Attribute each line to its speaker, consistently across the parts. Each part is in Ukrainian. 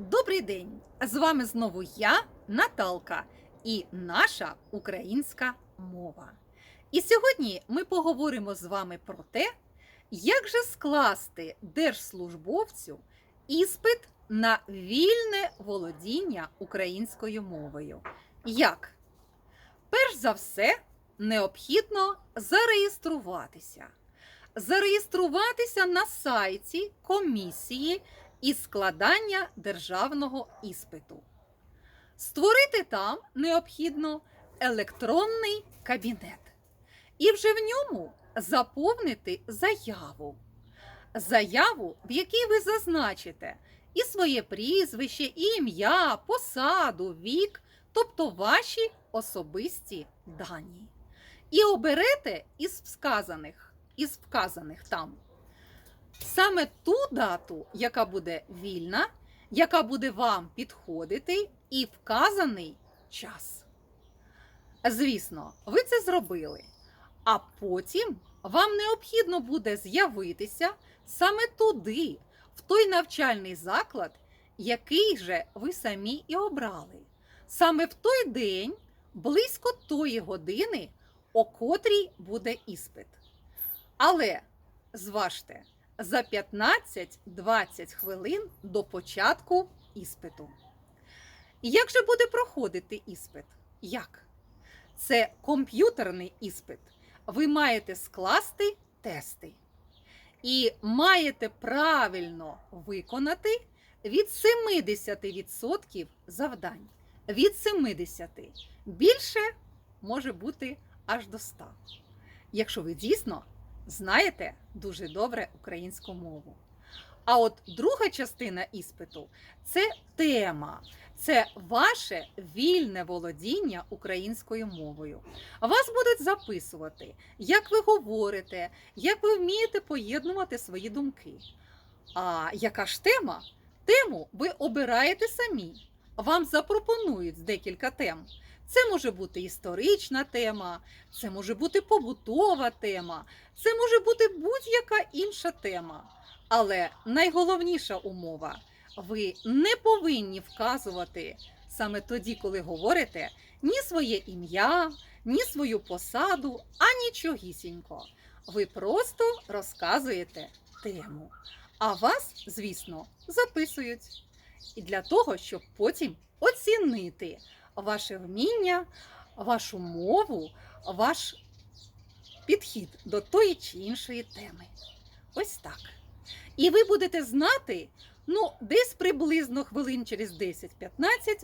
Speaker 1: Добрий день! З вами знову я, Наталка, і наша українська мова. І сьогодні ми поговоримо з вами про те, як же скласти держслужбовцю іспит на вільне володіння українською мовою. Як? Перш за все, необхідно зареєструватися. Зареєструватися на сайті комісії із складання державного іспиту. Створити там необхідно електронний кабінет і вже в ньому заповнити заяву. Заяву, в якій ви зазначите і своє прізвище, і ім'я, посаду, вік, тобто ваші особисті дані. І оберете із вказаних, із вказаних там саме ту дату, яка буде вільна, яка буде вам підходити, і вказаний час. Звісно, ви це зробили. А потім вам необхідно буде з'явитися саме туди, в той навчальний заклад, який же ви самі і обрали. Саме в той день, близько тої години, о котрій буде іспит. Але зважте, за 15-20 хвилин до початку іспиту. Як же буде проходити іспит? Як? Це комп'ютерний іспит. Ви маєте скласти тести і маєте правильно виконати від 70% завдань. Від 70. Більше може бути аж до 100. Якщо ви дійсно знаєте дуже добре українську мову. А от друга частина іспиту це тема, це ваше вільне володіння українською мовою. Вас будуть записувати, як ви говорите, як ви вмієте поєднувати свої думки. А яка ж тема? Тему ви обираєте самі. Вам запропонують декілька тем. Це може бути історична тема, це може бути побутова тема, це може бути будь-яка інша тема. Але найголовніша умова ви не повинні вказувати саме тоді, коли говорите ні своє ім'я, ні свою посаду, а нічогісінько. Ви просто розказуєте тему. А вас, звісно, записують. І для того, щоб потім оцінити ваше вміння, вашу мову, ваш підхід до тої чи іншої теми. Ось так. І ви будете знати, ну, десь приблизно хвилин через 10-15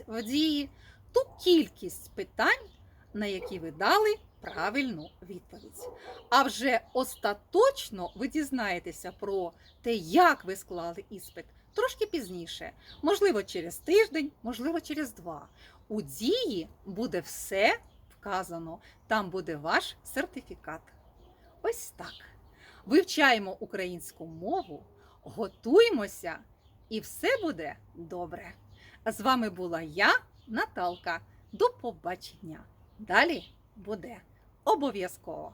Speaker 1: в дії ту кількість питань, на які ви дали правильну відповідь. А вже остаточно ви дізнаєтеся про те, як ви склали іспит трошки пізніше, можливо, через тиждень, можливо, через два. У дії буде все вказано, там буде ваш сертифікат. Ось так. Вивчаємо українську мову, готуємося, і все буде добре. З вами була я, Наталка. До побачення. Далі буде обов'язково.